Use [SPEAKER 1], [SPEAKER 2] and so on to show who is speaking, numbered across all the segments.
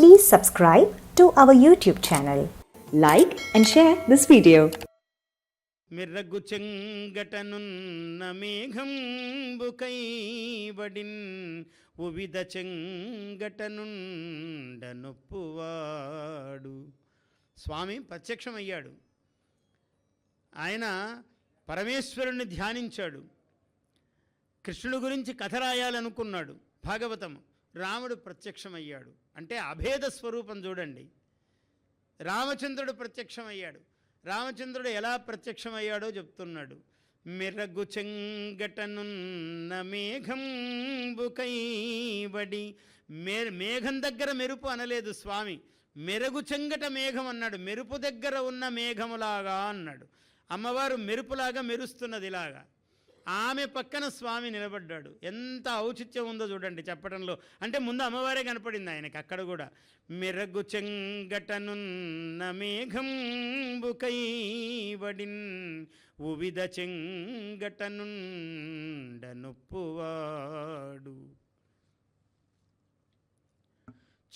[SPEAKER 1] Please subscribe to our YouTube channel. Like and share this video.
[SPEAKER 2] మిర్రగు చెంగటనున్న మేఘంబుకైబడిన్ ఉవిద చెంగటనుండ నొప్పువాడు స్వామి ప్రత్యక్షమయ్యాడు. ఆయన పరమేశ్వరుణ్ణి ధ్యానించాడు. కృష్ణుడు గురించి కథ రాయాలనుకున్నాడు. భాగవతము. రాముడు ప్రత్యక్షమయ్యాడు. అంటే అభేద స్వరూపం చూడండి. రామచంద్రుడు ప్రత్యక్షమయ్యాడు. రామచంద్రుడు ఎలా ప్రత్యక్షమయ్యాడో చెప్తున్నాడు. మెరగు చెంగటనున్న మేఘంబుకైబడి మే మేఘం దగ్గర మెరుపు అనలేదు స్వామి. మెరుగు చెంగట మేఘం అన్నాడు. మెరుపు దగ్గర ఉన్న మేఘములాగా అన్నాడు. అమ్మవారు మెరుపులాగా మెరుస్తున్నది ఇలాగా. ఆమె పక్కన స్వామి నిలబడ్డాడు. ఎంత ఔచిత్యం ఉందో చూడండి చెప్పడంలో. అంటే ముందు అమ్మవారే కనపడింది ఆయనకి అక్కడ కూడా. మెరగు చెంగటనున్న మేఘం బుకైబడిన్ ఉవిద చెంగటనుండ నొప్పువాడు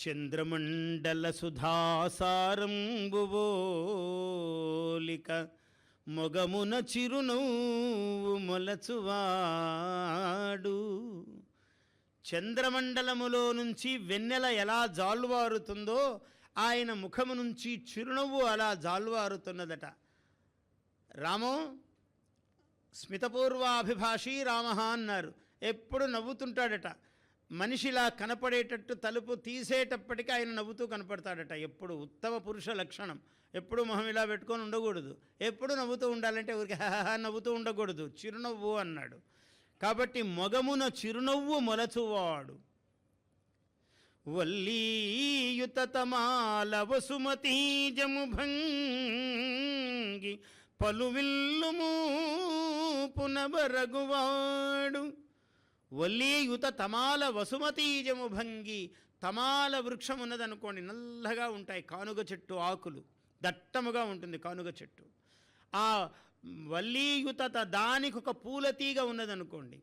[SPEAKER 2] చంద్రమండల సుధాసారంబువోలిక మొగమున చిరునవ్వు మొలచువాడు. చంద్రమండలములో నుంచి వెన్నెల ఎలా జాలువారుతుందో ఆయన ముఖము నుంచి చిరునవ్వు అలా జాలువారుతున్నదట. రామో స్మితపూర్వాభిభాషి రామ అన్నారు. ఎప్పుడు నవ్వుతుంటాడట. మనిషిలా కనపడేటట్టు తలుపు తీసేటప్పటికీ ఆయన నవ్వుతూ కనపడతాడట. ఎప్పుడు ఉత్తమ పురుష లక్షణం. ఎప్పుడు మొహం ఇలా పెట్టుకొని ఉండకూడదు. ఎప్పుడు నవ్వుతూ ఉండాలంటే ఊరికి హాహా నవ్వుతూ ఉండకూడదు. చిరునవ్వు అన్నాడు. కాబట్టి మొగమున చిరునవ్వు మొలచువాడు. వల్లీయుతమాల వసుమతీజము భంగి పలువిల్లుము పునబరగువాడు వల్లీయుత తమాల వసుమతీజము భంగి తమాల వృక్షం ఉన్నదనుకోండి నల్లగా ఉంటాయి కానుగ చెట్టు ఆకులు దట్టముగా ఉంటుంది కానుగ చెట్టు. ఆ వల్లీయుత దానికి ఒక పూల తీగ ఉన్నదనుకోండి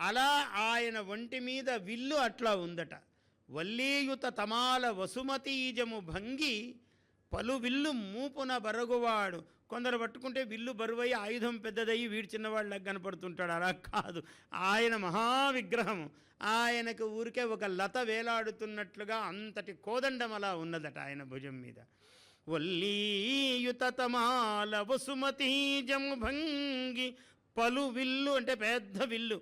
[SPEAKER 2] అలా ఆయన ఒంటి మీద విల్లు అట్లా ఉందట. వల్లీయుత తమాల వసుమతీజము భంగి పలు విల్లు మూపున బరగువాడు. కొందరు పట్టుకుంటే విల్లు బరువై ఆయుధం పెద్దదయ్యి వీడు చిన్నవాళ్ళకి కనపడుతుంటాడు. అలా కాదు. ఆయన మహావిగ్రహం ఆయనకు ఊరికే ఒక లత వేలాడుతున్నట్లుగా అంతటి కోదండం అలా ఉన్నదట ఆయన భుజం మీద. వల్లీయుతమాల తమాల భంగి పలు విల్లు అంటే పెద్ద విల్లు.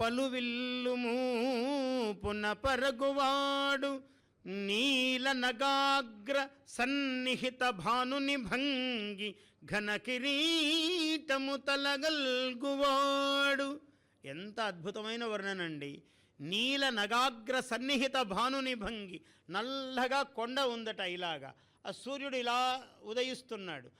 [SPEAKER 2] పలు విల్లు మూపున పరగువాడు. నీల నగాగ్ర సన్నిహిత భానుని భంగి ఘన కిరీటము తలగల్గువాడు. ఎంత అద్భుతమైన వర్ణనండి. నీల నగాగ్ర సన్నిహిత భానుని భంగి నల్లగా కొండ ఉందట ఇలాగా. ఆ సూర్యుడు ఇలా ఉదయిస్తున్నాడు.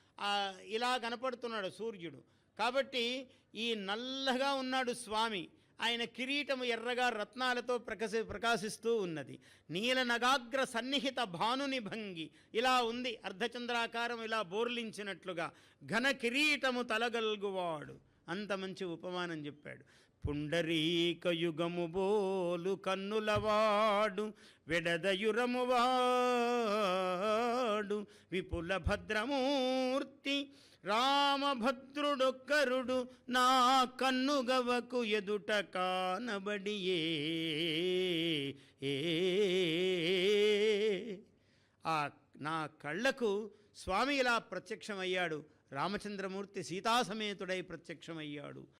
[SPEAKER 2] ఇలా కనపడుతున్నాడు సూర్యుడు. కాబట్టి ఈ నల్లగా ఉన్నాడు స్వామి. ఆయన కిరీటము ఎర్రగా రత్నాలతో ప్రకాశి ప్రకాశిస్తూ ఉన్నది. నీల నగాగ్ర సన్నిహిత భానుని భంగి ఇలా ఉంది అర్ధచంద్రాకారం ఇలా బోర్లించినట్లుగా ఘన కిరీటము తలగల్గువాడు. అంత మంచి ఉపమానం చెప్పాడు. పుండరీకయుగము బోలు కన్నులవాడు వెడదయురము వాడు విపుల భద్రమూర్తి రామభద్రుడొక్కరుడు నా కన్నుగవకు ఎదుట కానబడియే. ఏ. ఆ నా కళ్ళకు స్వామి ఇలా ప్రత్యక్షమయ్యాడు. రామచంద్రమూర్తి సీతాసమేతుడై ప్రత్యక్షమయ్యాడు.